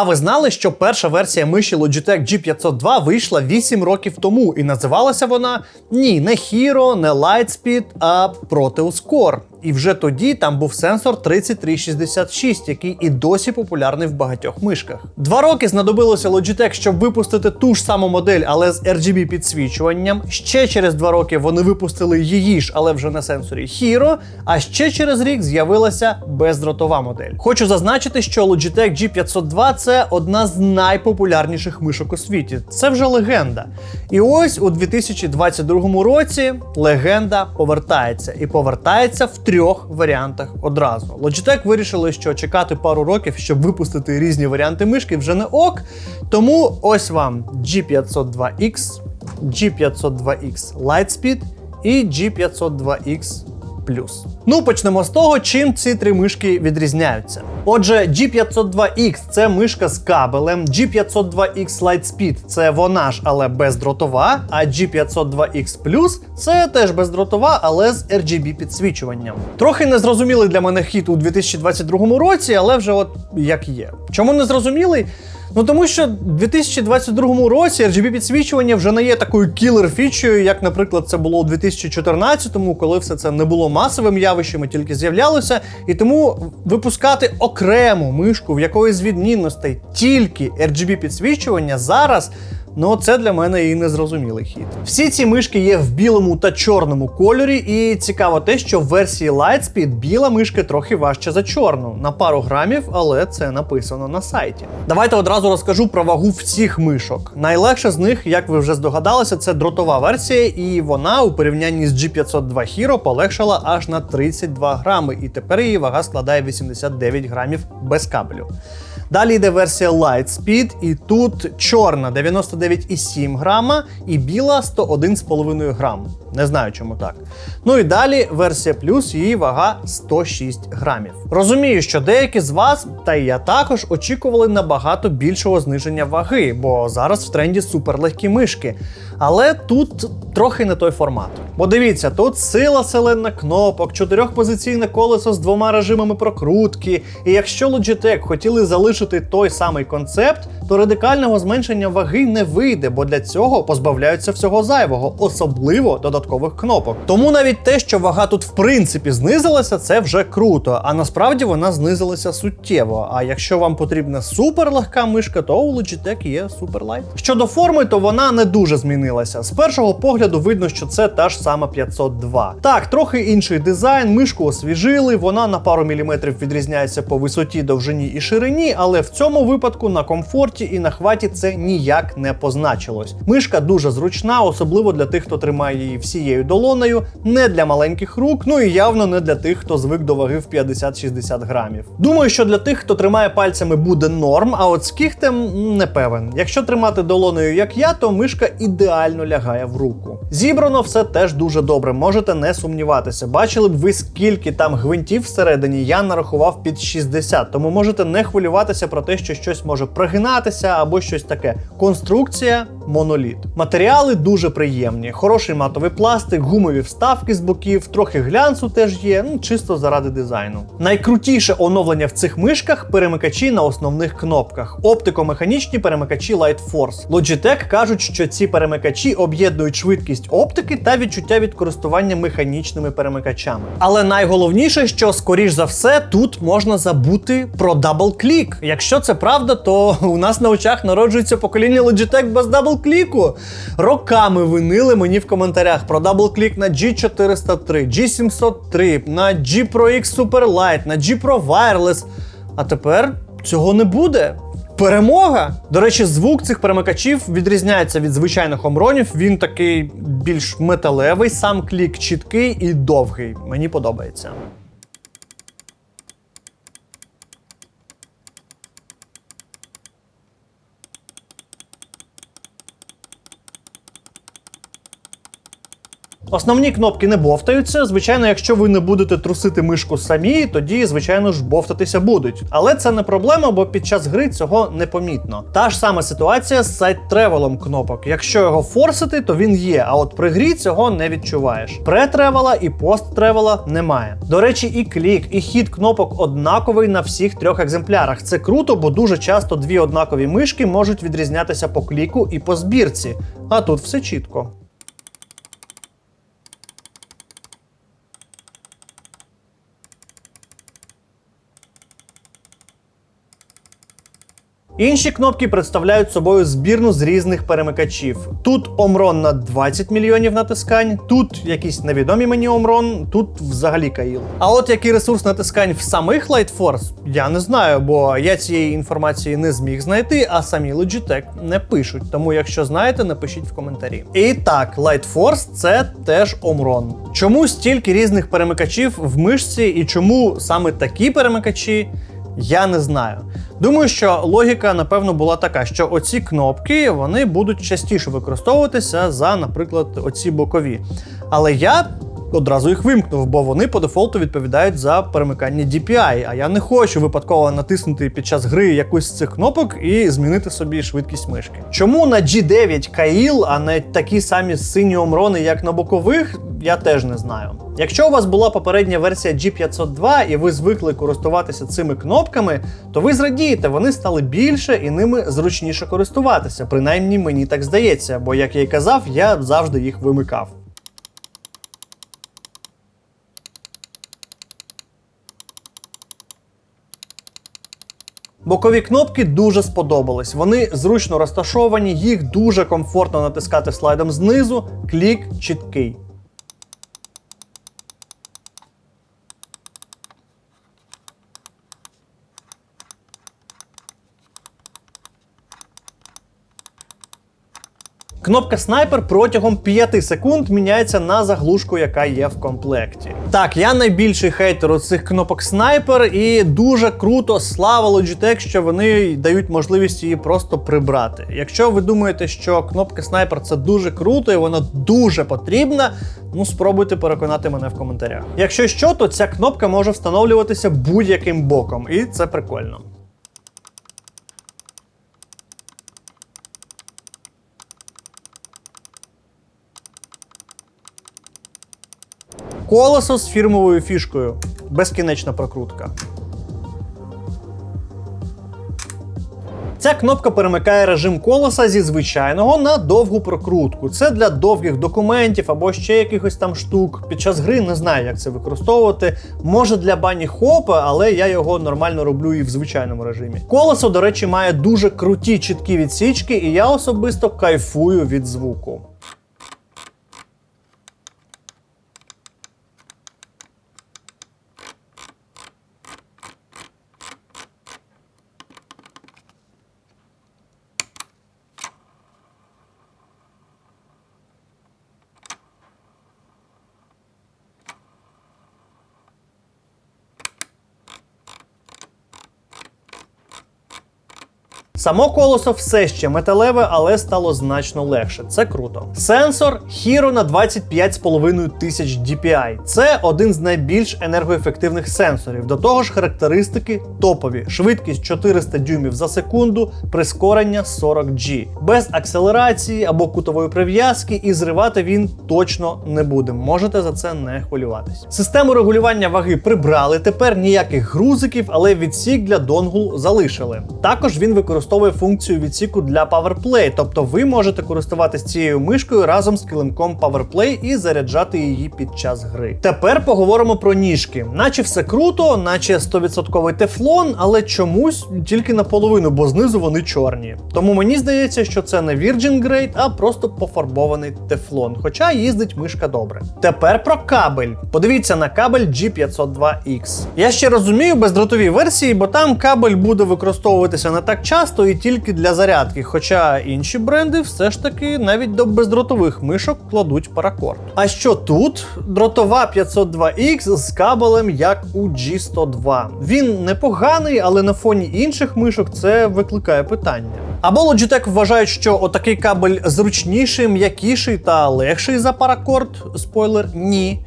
А ви знали, що перша версія миші Logitech G502 вийшла 8 років тому, і називалася вона ні, не Hero, не Lightspeed, а Proteus Core. І вже тоді там був сенсор 3366, який і досі популярний в багатьох мишках. Два роки знадобилося Logitech, щоб випустити ту ж саму модель, але з RGB підсвічуванням. Ще через два роки вони випустили її ж, але вже на сенсорі Hero. А ще через рік з'явилася бездротова модель. Хочу зазначити, що Logitech G502 це одна з найпопулярніших мишок у світі. Це вже легенда. І ось у 2022 році легенда повертається і повертається в трьох варіантах одразу. Logitech вирішили, що чекати пару років, щоб випустити різні варіанти мишки, вже не ок. Тому ось вам G502X, G502X Lightspeed і G502X Plus. Ну, почнемо з того, чим ці три мишки відрізняються. Отже, G502X це мишка з кабелем, G502X Lightspeed це вона ж, але бездротова, а G502X Plus це теж бездротова, але з RGB підсвічуванням. Трохи незрозумілий для мене хід у 2022 році, але вже от як є. Чому незрозумілий? Ну тому що в 2022 році RGB підсвічування вже не є такою кілер-фічею, як, наприклад, це було у 2014-му, коли все це не було масовим явищем, а тільки з'являлося. І тому випускати окрему мишку, в якої з відмінностей тільки RGB підсвічування зараз. Ну, це для мене і незрозумілий хід. Всі ці мишки є в білому та чорному кольорі, і цікаво те, що в версії Lightspeed біла мишка трохи важча за чорну на пару грамів, але це написано на сайті. Давайте одразу розкажу про вагу всіх мишок. Найлегша з них, як ви вже здогадалися, це дротова версія, і вона у порівнянні з G502 Hero полегшала аж на 32 грами, і тепер її вага складає 89 грамів без кабелю. Далі йде версія Lightspeed, і тут чорна 99,7 грама і біла 101,5 грам. Не знаю, чому так. Ну і далі версія плюс, її вага 106 грамів. Розумію, що деякі з вас, та й я також, очікували набагато більшого зниження ваги, бо зараз в тренді суперлегкі мишки. Але тут трохи не той формат. Бо дивіться, тут сила селена кнопок, чотирьохпозиційне колесо з двома режимами прокрутки. І якщо Logitech хотіли залишити той самий концепт, то радикального зменшення ваги не вийде, бо для цього позбавляються всього зайвого, особливо додаткових кнопок. Тому навіть те, що вага тут в принципі знизилася, це вже круто. А насправді вона знизилася суттєво. А якщо вам потрібна суперлегка мишка, то у Logitech є Superlight. Щодо форми, то вона не дуже змінилася. З першого погляду видно, що це та ж сама 502. Так, трохи інший дизайн, мишку освіжили, вона на пару міліметрів відрізняється по висоті, довжині і ширині, але в цьому випадку на комфорті і на хваті це ніяк не позначилось. Мишка дуже зручна, особливо для тих, хто тримає її всією долонею, не для маленьких рук, ну і явно не для тих, хто звик до ваги в 50-60 грамів. Думаю, що для тих, хто тримає пальцями, буде норм, а от з кігтем м, не певен. Якщо тримати долоною, як я, то мишка ідеально лягає в руку. Зібрано все теж дуже добре, можете не сумніватися. Бачили б ви, скільки там гвинтів всередині, я нарахував під 60, тому можете не хвилюватися про те, що щось може пригинатися або щось таке. Конструкція моноліт. Матеріали дуже приємні, хороший матовий пластик, гумові вставки з боків, трохи глянцу теж є, ну чисто заради дизайну. Найкрутіше оновлення в цих мишках перемикачі на основних кнопках, оптико-механічні перемикачі Light Force. Logitech кажуть, що ці перемикачі об'єднують швидкість оптики та відчуття від користування механічними перемикачами. Але найголовніше, що скоріш за все тут можна забути про дабл-клік. Якщо це правда, то у нас на очах народжується покоління Logitech без дабл-кліку. Роками винили мені в коментарях про дабл-клік на G403, G703, на G Pro X Superlight, на G Pro Wireless. А тепер цього не буде. Перемога! До речі, звук цих перемикачів відрізняється від звичайних омронів. Він такий більш металевий, сам клік чіткий і довгий. Мені подобається. Основні кнопки не бовтаються. Звичайно, якщо ви не будете трусити мишку самі, тоді, звичайно ж, бовтатися будуть. Але це не проблема, бо під час гри цього непомітно. Та ж сама ситуація з сайт-тревелом кнопок. Якщо його форсити, то він є, а от при грі цього не відчуваєш. Пре-тревела і пост-тревела немає. До речі, і клік, і хід кнопок однаковий на всіх трьох екземплярах. Це круто, бо дуже часто дві однакові мишки можуть відрізнятися по кліку і по збірці. А тут все чітко. Інші кнопки представляють собою збірну з різних перемикачів. Тут омрон на 20 мільйонів натискань, тут якісь невідомі мені омрон, тут взагалі каїл. А от який ресурс натискань в самих Light Force, я не знаю, бо я цієї інформації не зміг знайти, а самі Logitech не пишуть. Тому, якщо знаєте, напишіть в коментарі. І так, Light Force це теж омрон. Чому стільки різних перемикачів в мишці і чому саме такі перемикачі? Я не знаю. Думаю, що логіка, напевно, була така, що оці кнопки вони будуть частіше використовуватися за, наприклад, оці бокові. Але я одразу їх вимкнув, бо вони по дефолту відповідають за перемикання DPI. А я не хочу випадково натиснути під час гри якусь з цих кнопок і змінити собі швидкість мишки. Чому на G9 Каїл, а не такі самі сині омрони, як на бокових, я теж не знаю. Якщо у вас була попередня версія G502 і ви звикли користуватися цими кнопками, то ви зрадієте, вони стали більше і ними зручніше користуватися. Принаймні мені так здається, бо як я й казав, я завжди їх вимикав. Бокові кнопки дуже сподобались. Вони зручно розташовані, їх дуже комфортно натискати слайдом знизу, клік чіткий. Кнопка снайпер протягом 5 секунд міняється на заглушку, яка є в комплекті. Так, я найбільший хейтер у цих кнопок снайпер, і дуже круто, слава Logitech, що вони дають можливість її просто прибрати. Якщо ви думаєте, що кнопка снайпер це дуже круто і вона дуже потрібна, ну спробуйте переконати мене в коментарях. Якщо що, то ця кнопка може встановлюватися будь-яким боком, і це прикольно. Колесо з фірмовою фішкою. Безкінечна прокрутка. Ця кнопка перемикає режим колеса зі звичайного на довгу прокрутку. Це для довгих документів або ще якихось там штук. Під час гри не знаю, як це використовувати. Може для бані хопа, але я його нормально роблю і в звичайному режимі. Колесо, до речі, має дуже круті чіткі відсічки, і я особисто кайфую від звуку. Само колесо все ще металеве, але стало значно легше. Це круто. Сенсор Hero на 25,5 тисяч DPI. Це один з найбільш енергоефективних сенсорів. До того ж, характеристики топові: швидкість 400 дюймів за секунду, прискорення 40G. Без акселерації або кутової прив'язки, і зривати він точно не буде. Можете за це не хвилюватись. Систему регулювання ваги прибрали. Тепер ніяких грузиків, але відсік для донгл залишили. Також він використовує функцію відсіку для PowerPlay, тобто ви можете користуватись цією мишкою разом з килимком PowerPlay і заряджати її під час гри. Тепер поговоримо про ніжки. Наче все круто, наче 100% тефлон, але чомусь тільки наполовину, бо знизу вони чорні. Тому мені здається, що це не Virgin Grade, а просто пофарбований тефлон. Хоча їздить мишка добре. Тепер про кабель. Подивіться на кабель G502X. Я ще розумію бездротові версії, бо там кабель буде використовуватися не так часто і тільки для зарядки. Хоча інші бренди все ж таки навіть до бездротових мишок кладуть паракорд. А що тут? Дротова 502X з кабелем, як у G102. Він непоганий, але на фоні інших мишок це викликає питання. Або Logitech вважають, що отакий кабель зручніший, м'якіший та легший за паракорд. Спойлер, ні.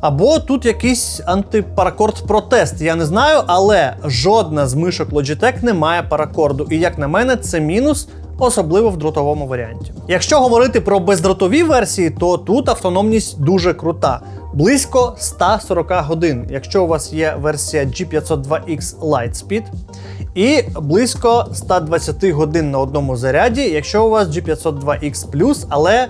Або тут якийсь антипаракорд протест. Я не знаю, але жодна з мишок Logitech не має паракорду. І як на мене, це мінус. Особливо в дротовому варіанті. Якщо говорити про бездротові версії, то тут автономність дуже крута. Близько 140 годин, якщо у вас є версія G502X Lightspeed, і близько 120 годин на одному заряді, якщо у вас G502X але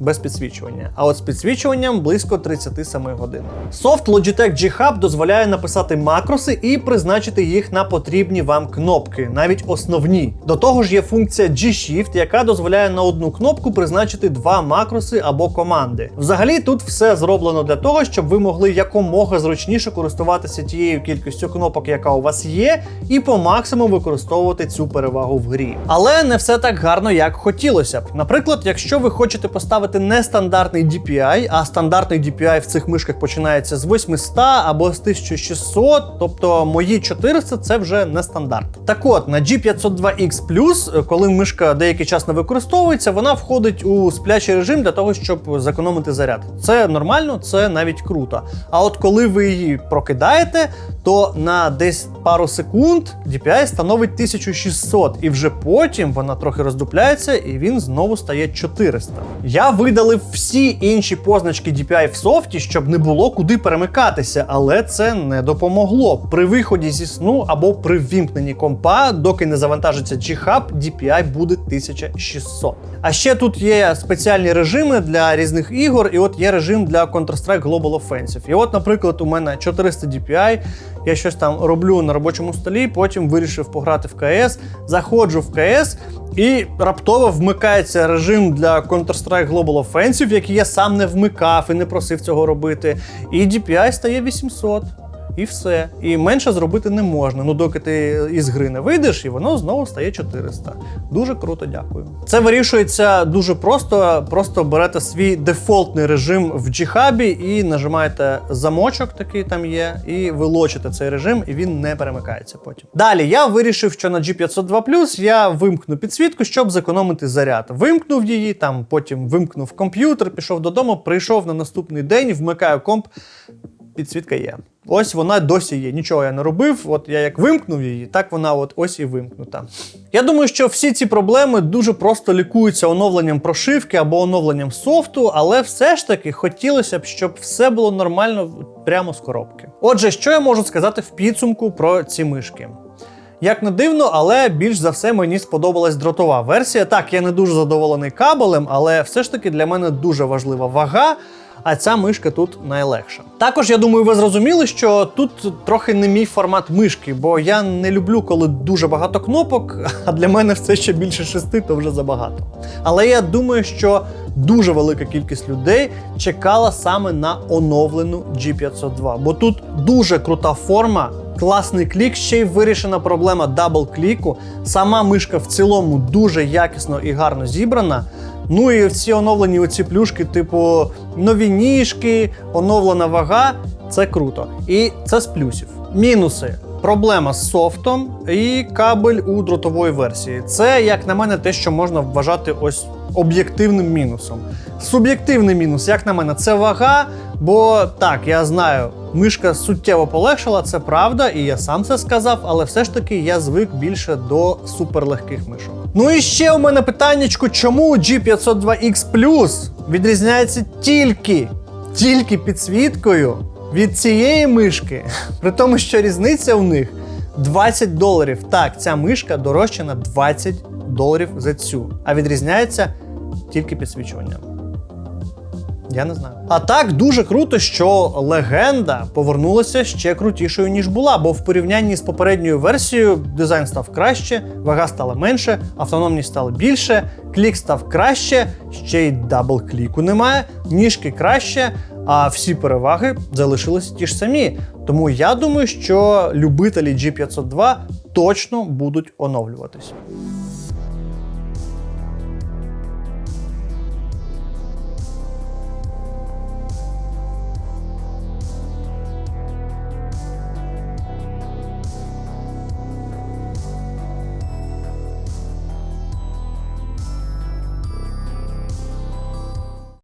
без підсвічування. А от з підсвічуванням близько 37 годин. Софт Logitech G Hub дозволяє написати макроси і призначити їх на потрібні вам кнопки, навіть основні. До того ж є функція G-Shift, яка дозволяє на одну кнопку призначити два макроси або команди. Взагалі тут все зроблено для того, щоб ви могли якомога зручніше користуватися тією кількістю кнопок, яка у вас є, і по максимуму використовувати цю перевагу в грі. Але не все так гарно, як хотілося б. Наприклад, якщо ви хочете поставити нестандартний DPI, а стандартний DPI в цих мишках починається з 800 або з 1600, тобто мої 400 це вже не стандарт. Так от на G502X коли мишка деякий час не використовується, вона входить у сплячий режим для того, щоб зекономити заряд. Це нормально, це навіть круто. А от коли ви її прокидаєте, то на десь пару секунд DPI становить 1600, і вже потім вона трохи роздупляється, і він знову стає 400. Я видалив всі інші позначки DPI в софті, щоб не було куди перемикатися, але це не допомогло. При виході зі сну або при вімкненні компа, доки не завантажиться G-Hub, DPI буде 1600. А ще тут є спеціальні режими для різних ігор, і от є режим для Counter-Strike Global Offensive. І от, наприклад, у мене 400 DPI, я щось там роблю на робочому столі, потім вирішив пограти в КС, заходжу в КС. І раптово вмикається режим для Counter-Strike Global Offensive, який я сам не вмикав і не просив цього робити. І DPI стає 800. І все. І менше зробити не можна. Ну, доки ти із гри не вийдеш, і воно знову стає 400. Дуже круто, дякую. Це вирішується дуже просто. Просто берете свій дефолтний режим в джихабі і нажимаєте замочок, такий там є, і ви лочите цей режим, і він не перемикається потім. Далі я вирішив, що на G502 я вимкну підсвітку, щоб зекономити заряд. Вимкнув її, там потім вимкнув комп'ютер, пішов додому, прийшов на наступний день, вмикаю комп. Підсвітка є. Ось вона досі є. Нічого я не робив. От я як вимкнув її, так вона от ось і вимкнута. Я думаю, що всі ці проблеми дуже просто лікуються оновленням прошивки або оновленням софту, але все ж таки хотілося б, щоб все було нормально прямо з коробки. Отже, що я можу сказати в підсумку про ці мишки? Як не дивно, але більш за все мені сподобалась дротова версія. Так, я не дуже задоволений кабелем, але все ж таки для мене дуже важлива вага а ця мишка тут найлегша. Також я думаю, ви зрозуміли, що тут трохи не мій формат мишки, бо я не люблю, коли дуже багато кнопок, а для мене все ще більше шести, то вже забагато. Але я думаю, що дуже велика кількість людей чекала саме на оновлену G502, бо тут дуже крута форма. Класний клік, ще й вирішена проблема дабл-кліку. Сама мишка в цілому дуже якісно і гарно зібрана. Ну і всі оновлені оці плюшки, типу нові ніжки, оновлена вага це круто. І це з плюсів. Мінуси. Проблема з софтом і кабель у дротової версії. Це, як на мене, те, що можна вважати ось об'єктивним мінусом. Суб'єктивний мінус, як на мене, це вага. Бо так, я знаю, мишка суттєво полегшила, це правда, і я сам це сказав, але все ж таки я звик більше до суперлегких мишок. Ну і ще у мене питаннячко, чому G502X Plus відрізняється тільки, тільки підсвіткою від цієї мишки, при тому, що різниця у них 20 доларів. Так, ця мишка дорожча на 20 доларів за цю, а відрізняється тільки підсвічуванням. Я не знаю. А так дуже круто, що легенда повернулася ще крутішою, ніж була, бо в порівнянні з попередньою версією дизайн став краще, вага стала менше, автономність стала більше, клік став краще, ще й дабл-кліку немає, ніжки краще, а всі переваги залишилися ті ж самі. Тому я думаю, що любителі G502 точно будуть оновлюватись.